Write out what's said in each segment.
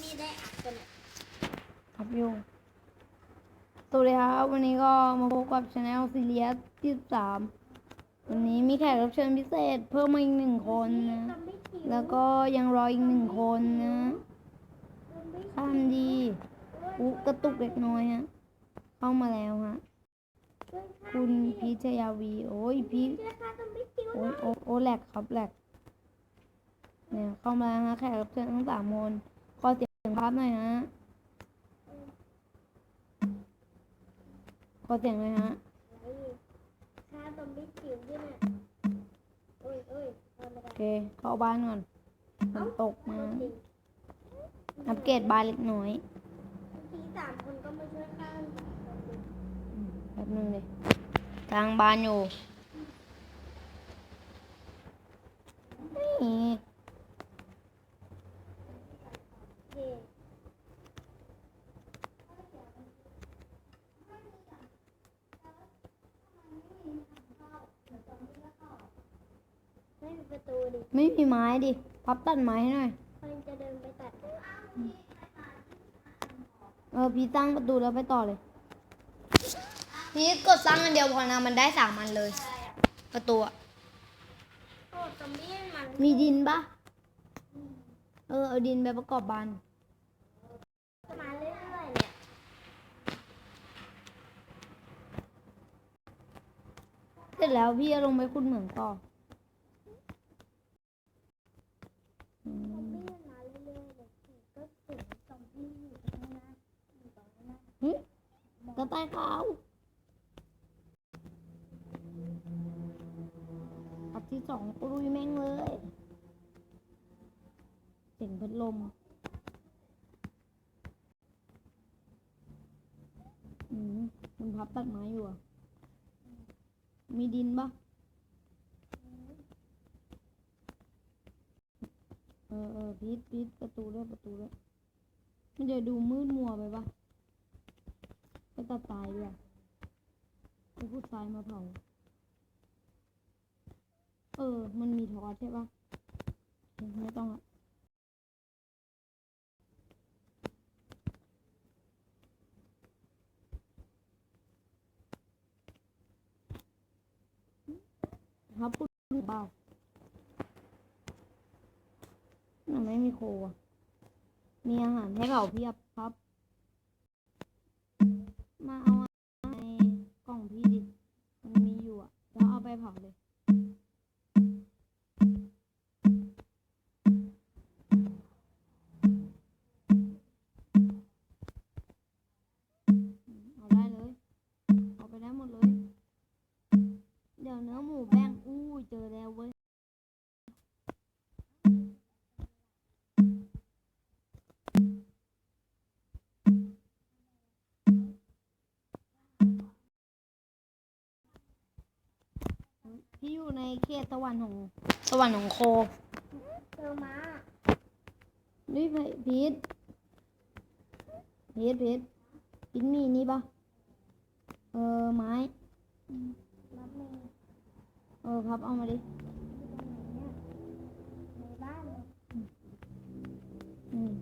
นี่ได้อัดกันเนี่ยครับอยู่สวัสดีครับ วันนี้ก็มาพบกับช anel ซีเรียสที่สามวันนี้มีแขกรับเชิญพิเศษ เพิ่มมาอีกหนึ่งคนนะ แล้วก็ยังรออีกหนึ่งคนนะข้ามดีอุกระตุกเล็กน้อยฮะ เข้ามาแล้วฮะ คุณพีชยาวี โอ้ยพีโอ้ยโอ้โอ้แหลกครับแหลกเนี่ยเข้ามาฮะแขกรับเชิญทั้งสามคน ขอเสียงภาพหน่อยฮะ ขอเสียงหน่อยฮะเฮ้ยข้าซอมบี้จิ๋วด้วยเนี่ยโอ้ยโอ้ยเอาไม่โอได้เค เข้าบ้านก่อนฝนตกมาเอาจริงอัปเกรดบ้านเล็กน้อยทีสามคนก็มาช่วยข้าอืมแป๊บนึงเลยทางบ้านอยู่นี่ เย่ไม่มีประตูดิ ไม่มีไม้ดิ พับตัดไม้ให้หน่อยใครจะเดินไปตัดเออพี่ตั้งประตูแล้วไปต่อเลยพี่กดสร้างอันเดียวพอนะมันได้สามอันเลย ประตูอะโอ้ซอมบี้มันมีดินปะเออเอาดินไปประกอบบ้านจะมาเรื่อยๆเนี่ยเสร็จแล้วพี่จะลงไปขุดเหมืองต่อ อืซอมมบี้มันมายเลยก็ถึงซอมบี้อยู่ตรงนั้นนะองกระต่ายขาวอันที่สองปุยแม่งเลยเสียงพัดลมอืมมันพับตัดไม้อยู่อะ มีดินปะ ออเออพีทพีทประตูด้วยประตูด้วยมันจะดูมืดมัวไปปะไปตัดตายด้วยไปพูดทรายมาเผาเออ มันมีทอใช่ปะไม่ต้องละครับพูดหรือเปล่าน่ไม่มีโคอะมีอาหารให้เขาเพียบครับ มาเอาในกล่องพี่ดิ มันมีอยู่อะแล้วเอาไปเผาเลยเอาได้เลยเอาไปได้หมดเลยเดี๋ยวเนื้อหมูแบ่งอู้เจอแล้วเว้ย พี่อยู่ในเขตสวรรค์ของสวรรค์ของโคเจอม้านี่ไพพีทพีทพีทพีทมีนี่ปะเออไม้รับหนึ่งเออพับเอามาดิในบ้านเลยอืม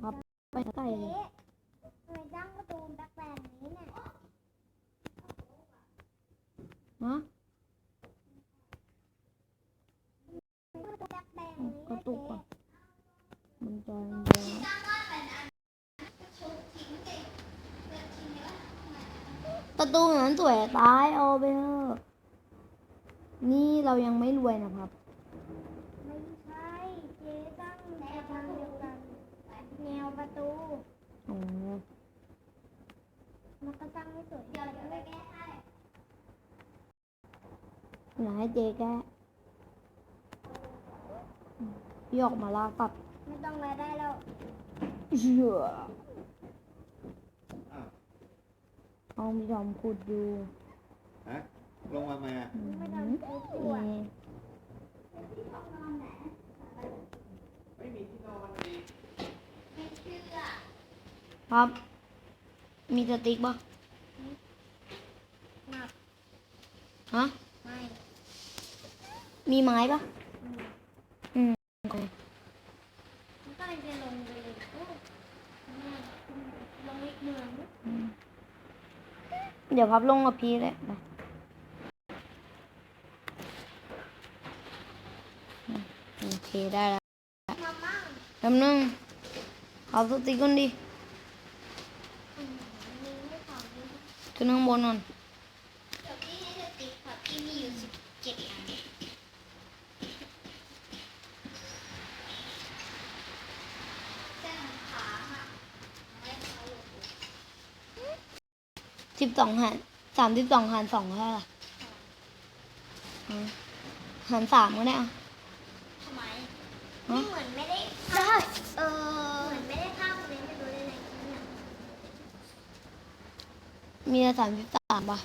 พับไปใส่เลยเอ๊ะทำไมตั้งประตูแปลกๆนี้เนี่ย ฮะประตูแปลกๆอืนี้มนะกระตุกเจ๊อะมันจะมันจะประตูนั้นสวยตายเอาไปเถอะนี่เรายังไม่รวยนะครับ ไม่ใช่เจ๊ตั้งในทางเดียวกันแนวประตูอ๋อมันก็ตั้งไม่สวยเดี๋ยวจะไปแก้ให้อยากให้เจ๊แกอืมพี่ออกมาล่าสัตว์ไม่ต้องมาได้แล้วเชื่ออ้าวเอาพี่จอมขุดอยู่ฮะลงมาไหมอะอืมไม่ทำซื้อตัวนี่ไม่มีที่นอนดีครับ มีสติ๊กปะ มีไม้ปะอืมเโอเเดี๋ยวพับลงกับพีเลยมาโอเคได้แล้วมำม่นึงเอาสติกอนดที่ขึ้นข้างบนก่อน เดี๋ยวพี่ให้สติกค่พี่มีอยู่สิบเจ็ดอัน สิบสองหารสามสิบสองหารสองเท่าไหร่อืมหารสามก็ได้อะทำไมฮะนี่เหมือนไม่ได้ได้เออเหมือนไม่ได้ข้ามเรียนไปดูได้เลยเนี่ยมีแต่สามสิบสามป่ะ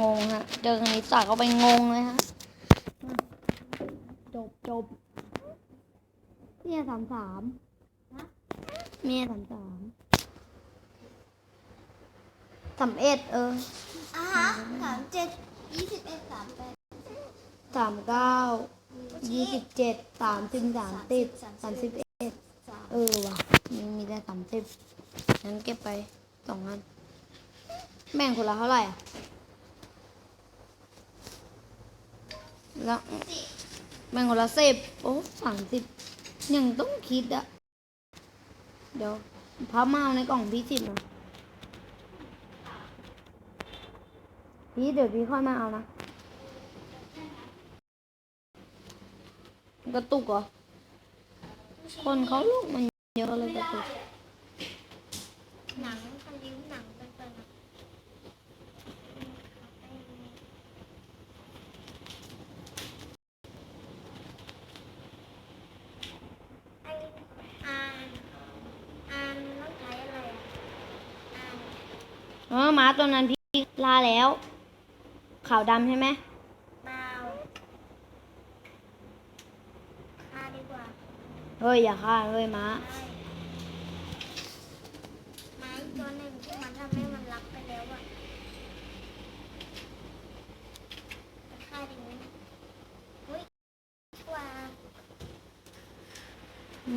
งงฮะเจอคณิตศาสตร์ก็ไปงงเลยฮะอืมจบจบเนี่ยสามสามฮะเมียสามสาม สามเอ็ดเอออะฮะสามเจ็ดยี่สิบเอ็ดสามแปดสามเก้ายี่สิบเจ็ดสามสิบสามสิบสามสิบเอ็ดเออว่ะมีมีแต่สามสิบงั้นเก็บไปสองอันแบ่งคนละเท่าไหร่อะแล้วแบ่งคนละสิบโอ้สามสิบยังต้องคิดอะเดี๋ยวพับมาเอาในกล่องพี่สิบนะ พี่เดี๋ยวพี่ค่อยมาเอานะกระตุกเหรอ คนเขาลูกมันเยอะเลยกระตุกหนังคันยิ้วหนังเป็นเป็นอะไอ้อ่านอ่านต้องใช้อะไรอะอ่านเออหมาตัวนั้นพี่ลาแล้ว ขาวดำใช่ไหมเบาค่าดีกว่าเฮ้ยอย่าฆ่าเฮ้ยหมาได้ไม้ตัวหนึ่งที่มันทำให้มันรักไปแล้วอะจะฆ่าดีไหมอุ้ยกว่า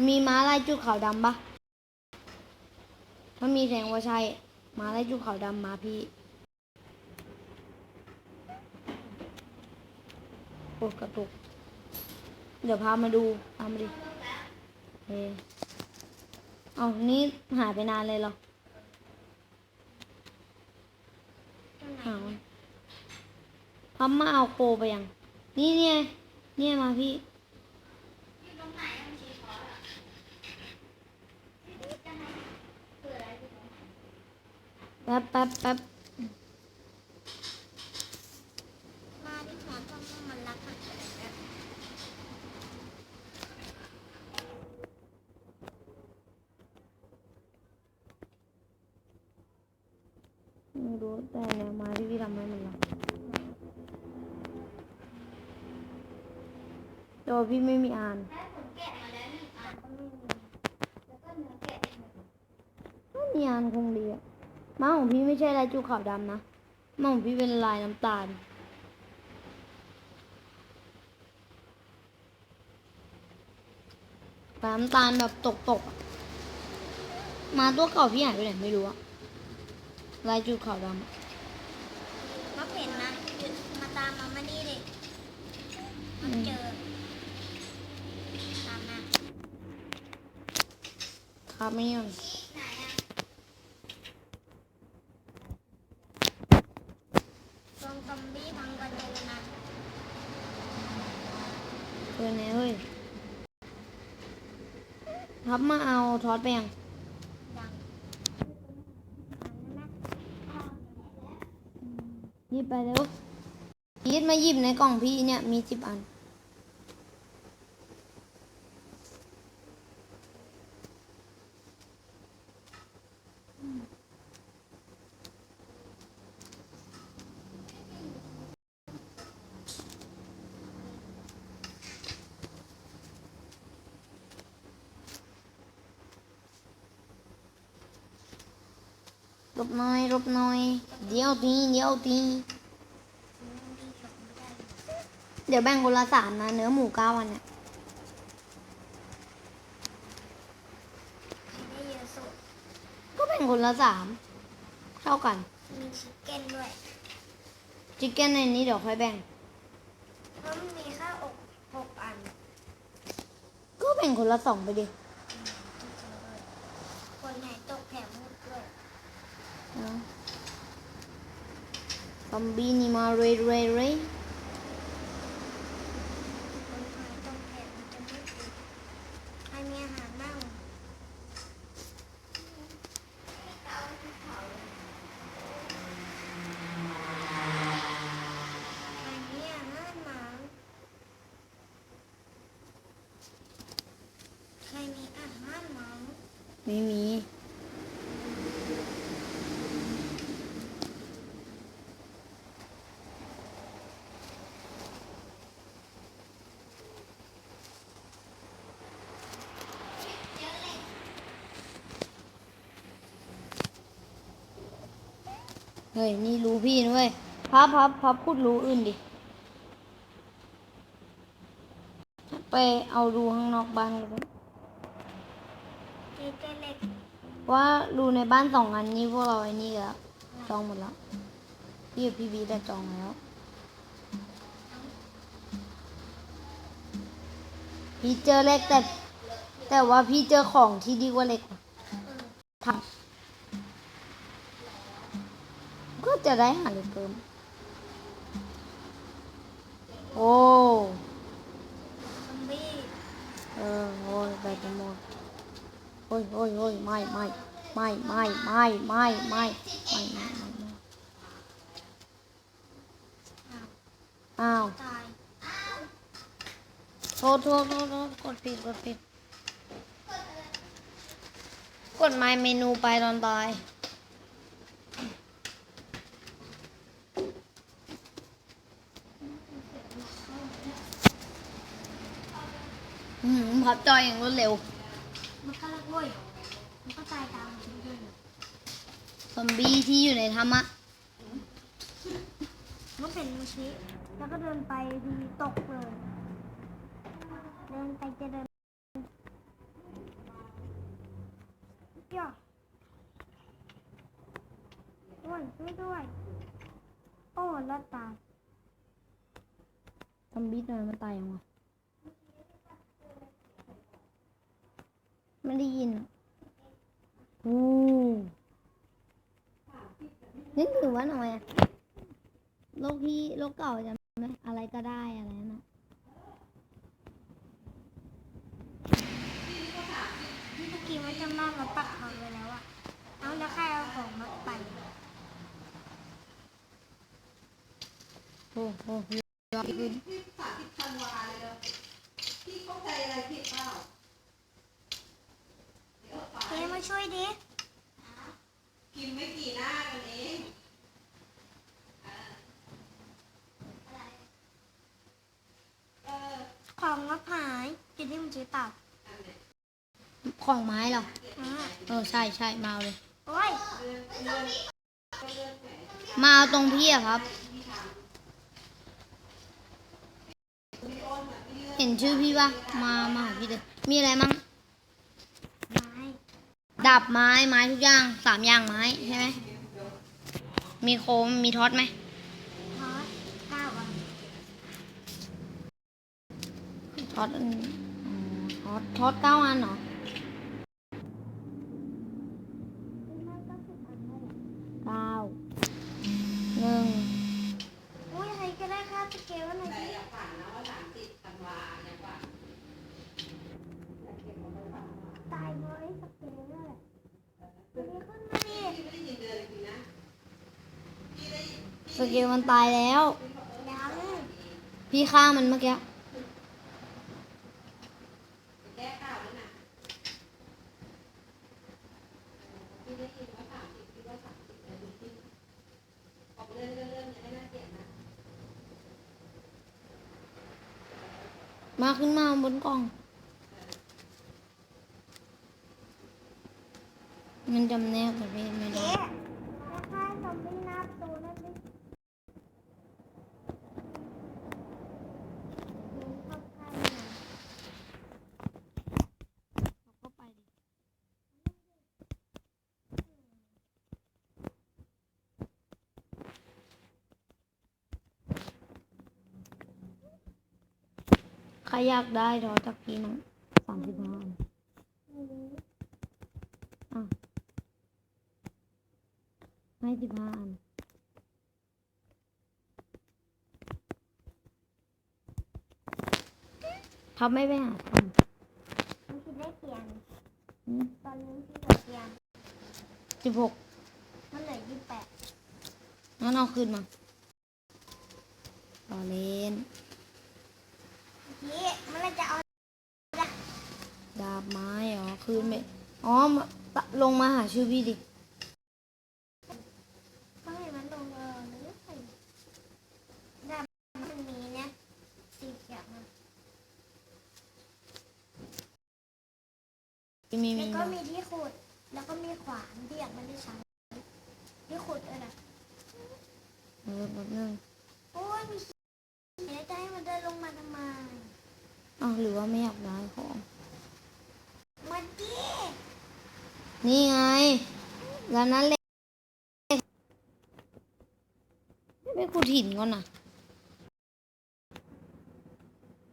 มีม้าลายจุดขาวดำปะถ้ามีแสดงว่าใช่ม้าลายจุดขาวดำมาพี่ โอ้กระตุก เดี๋ยวพามาดูพามาดิเออเอานี่หายไปนานเลยเหรอตัวไหาพัมมาเอาโคไปยัง นี่เนี่ย เนี่ยมาพี่แป๊บแป๊บแป๊บ มาที่หอมต้องให้มันรักกัน ไม่รู้แต่เนี่ยมาที่พี่ทำให้มันหรอก แต่ว่าพี่ไม่มีอ่านแกะมาแล้วหนึ่งอันก็ไม่มีแล้วก็เนื้อแกะถ้ามีอ่านคงดีอะม้าของพี่ไม่ใช่ลายจุกขาวดำนะม้าของพี่เป็นลายน้ำตาลลายน้ำตาลแบบตกตกๆอะมาตัวเก่าพี่หายไปไหนไม่รู้อะลายจุกขาวดำอะมาเห็นนะหยุดมาตามมามานี่ดิมันเจอตามมา ครับไม่ยังไหนอะลองซอมบี้พังกันเลยนะเกินไหนเฮ้ยทับมาเอาทอดไปยังยังอันนั้นนะหยิบไปเร็วยีดมาหยิบในกล่องพี่เนี่ยมีสิบอัน บหน่อยรบหน่อย เดี๋ยวทีเดี๋ยวทีเดี๋ยวแบ่งคนละสามนะ เนื้อหมูเก้าอันเนี่ยได้เยอะสุดก็แบ่งคนละสามเท่ากัน มีชิคเก้นด้วยจิกเก้นในนี้เดี๋ยวค่อยแบ่งเพราะมันมีแค่อกหกอัน ก็แบ่งคนละสองไปดิ คนไหนตกแถมหมดด้วยน ซอมบี้นี่มาเรื่อยเรื่อยเรื่อยคนไหนตกแถมมันจะไม่ติดใครมีอาหารบ้างใครมีอาหารบ้างใครมีอาหารบ้าง ไม่มี เฮ้ย นี่รู้พี่นะเว้ยพับพับพับพูดรู้อื่นดิ ไปเอารูข้างนอกบ้านกันเจ๊เจ๊เล็กว่ารูในบ้านสองอันนี้พวกเราไอ้นี่แล้วจองหมดแล้ว พี่กับพี่บีได้จองแล้วพี่เจอเล็กแต่ แต่ว่าพี่เจอของที่ดีกว่าเล็กทำก็ จะได้หาเล็กเพิ่ม โอ้ซอมบี้เออโอ้ยไปจะหมดโอ้ยโอ้ยโอ้ยไม่ไม่ไม่ไม่ไม่ไม่ไม่ไม่ไม่ไม่ไม่อ้าวอ้าวตายโทษโทษโทษโทษกดผิดกดผิด กดไมเมนูไปตอนตาย อืม พับจอยอย่างรวดเร็ว มันก็เลิกเว้ยมันก็ตายตามมันด้วยซอมบี้ที่อยู่ในถ้ำอะมันเป็นมุชิแล้วก็เดินไปดีตกเลย เดินไปจะเดินย่อโอ้ยช่วยด้วย โอ้แล้วตาย ซอมบี้ตัวนั้นมันตายยังวะ ไม่ได้ยินอะอู้นี่ถือว่าหน่อยอะโลกที่โลกเก่าจะไหมอะไรก็ได้อะไรนั่นนะเมื่อกี้มันจะมากมาปักเขาไปแล้วอะเอาแล้วใครเอาของมาไปโอ้โหยอดขึ้นเฮ้มาช่วยดิกินไม่กี่หน้ากันเองของมาหายจะได้มันจะเปล่าของไม้เหรออ่าเออใช่ใช่มาเอาเลย โอ้ยมาเอาตรงพี่อะครับ เห็นชื่อพี่ปะมามาหาพี่เลยมีอะไรมั่งไม้ ดาบไม้ไม้ทุกอย่างสามอย่างไม้ใช่ไหมมีโคมมีท็อตไหมฮอตก้าวอะท็อตอันอ๋อท็อตท็อตเก้าอันเหรอ สเกลมันตายแล้วพี่ฆ่ามันเมื่อกี้ มาขึ้นมาบนกล่อง มันจำแนกแต่ไม่ไม่ได้ ใครอยากได้ทอจากพี่มั้งสามสิบห้าอะให้สิบห้าอันเขาไม่ไปหาทมันคิดได้เพียงตอนนี้พี่เหลือเพียงสิบหกมันเหลือยี่สิบแปดงั้นเอาคืนมาต่อเล่น พี่มันเลยจะเอาดาบไม้เหรอคืนไปอ๋อมาตะลงมาหาชื่อพี่ดิก็ให้มันลงเออมันไม่ใส่ดาบมันมีนะสีเขียวนะมีมีแล้วมีก็มีที่ขุดแล้วก็มีขวานที่อยากไม่ได้ใช้ที่ขุดเออนะเออแป๊บนึง โอ้ยมีแล้วจะให้มันเดินลงมาทำไม อ้า วหรือว่าไม่อยากได้ของมันดินี่ไง แล้วนั้นเลยไม่ขุดหินก่อนนะ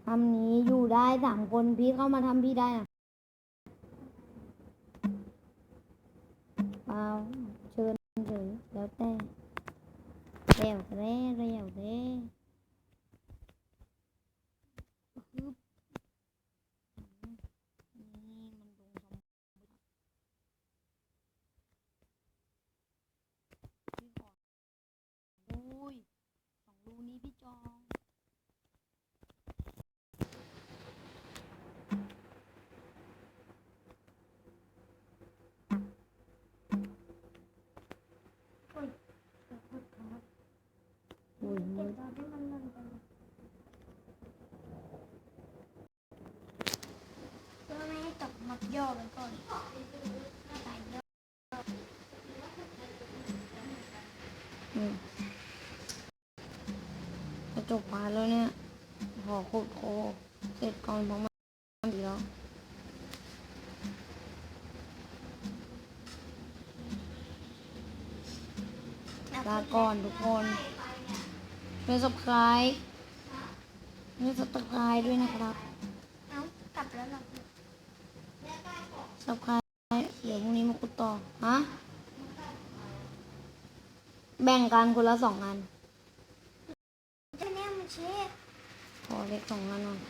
ทำนี้อยู่ได้สามคนพี่เข้ามาทำพี่ได้นะเปล่าเชิญเฉยแล้วแต่แล้วแต่แล้วแต่ฮึบนี่มันลงทำ พี่ขออุ้ยสองรูนี้พี่จอง เดี๋ยวขุดครับ อุ้ย เก็ มื บ ด ตอนที่มันลงไปเลยเพื่อ ไม่ให้ตกมักย่อไปก่อนใส่ย่อจะจบพาร์ทแล้วเนี่ยขอขุดโคเสร็จก่อนเพระมันดีแล้วลาก่อนทุกคนช่วย subscribe ช่วย subscribe ด้วยนะครับ เอ้ากลับแล้วหรอ subscribe เดี๋ยวพรุ่งนี้มาขุดต่อ ฮะ แบ่งกันคนละสองอันเจ้าเนี่ยมันเช็ดขอเล็กสองอันหน่อย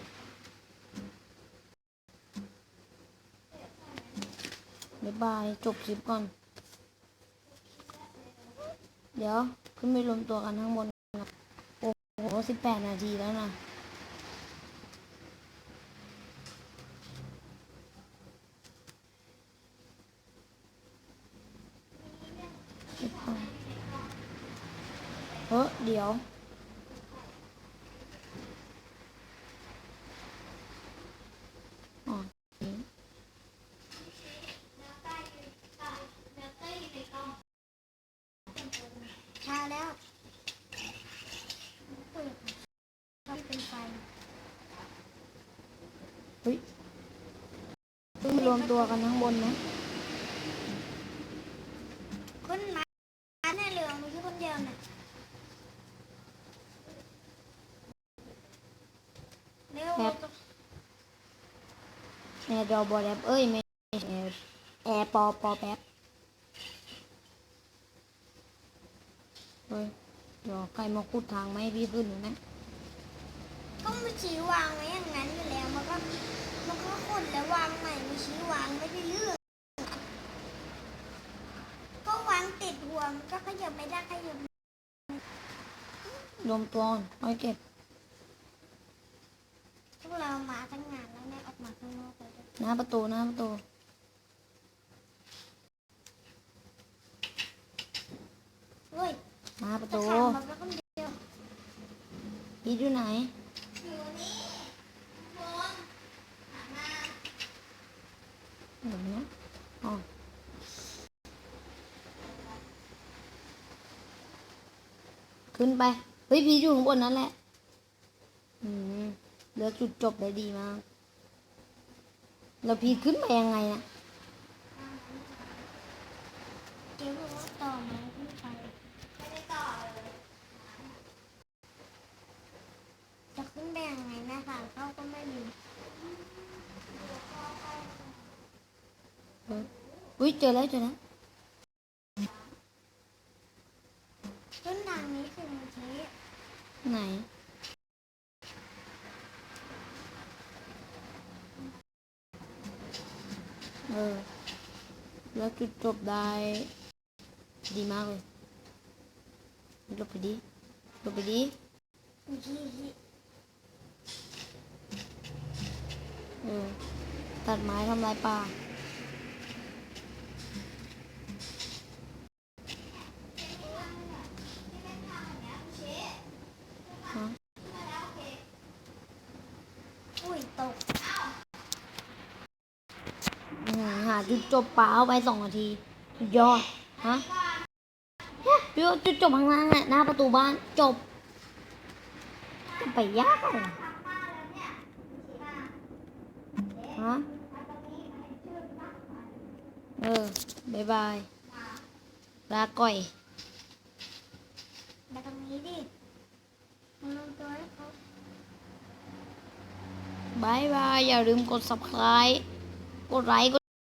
บ๊ายบาย จบคลิปก่อน เดี๋ยวขึ้นไปรวมตัวกันข้างบนนะโอ้โหสิบแปดนาทีแล้วนะ เฮ้ยเดี๋ยวอ๋อชาแล้วอุ้ยต้องเป็นไฟเฮ้ยเพิ่งรวมตัวกันข้างบนนะ คุณมาเนี่ยเหลืองมีแค่คนเดียวน่ะ เร็วแป๊บแอร์ดอบอแลบเอ้ยไม่แอร์แอร์ปอปอแป๊บเฮ้ยเดี๋ยวใครมาขุดทางไม่ให้พี่ขึ้นอยู่นะก็มันชี้วางไว้อย่างนั้นอยู่แล้วมันก็มันก็ขุดแล้ววางใหม่ไม่ชี้วางไม่ได้เรื่องก็วางติดหัวมันก็ขยับไม่ได้ขยับรวมตัวก่อนค่อยเก็บพวกเรา มาตั้งนานแล้วเนี่ยออกมาข้างนอกเลยด้วยหน้าประตูหน้าประตูเฮ้ยหน้าประจะตูถามมาแล้วคนเดียวพี่อยู่ไหนอยู่นี่บนหันมาเดี๋ยวนะอ๋อขึ้นไป เฮ้ยพี่อยู่ข้างบนนั่นแหละอืม เลือจุดจบได้ดีมากเราพีขึ้นมายังไงนะอกว่าต่ไหมะจะขึ้นไปยังไงนะค่ะเขาก็ไม่มีอุ้ยเจอแล้วเจอแล้ว บได้มากเลยหลบไปดิหลบไปดิ มันชี้ชี้ เออ ตัดไม้ทำลายป่า ฮะ อุ้ยตก อืมหา จุดจบป่าเอาไปสองนาทีสุดยอดฮะพี่ว่าจุดจบข้างล่างอะหน้าประตูบ้านจบจะไปยากอะไรฮะเออบายบายลาก่อยมาตรงนี้ดิมันลงตัวให้เขาบายบาย อย่าลืมกด subscribe กดไลค์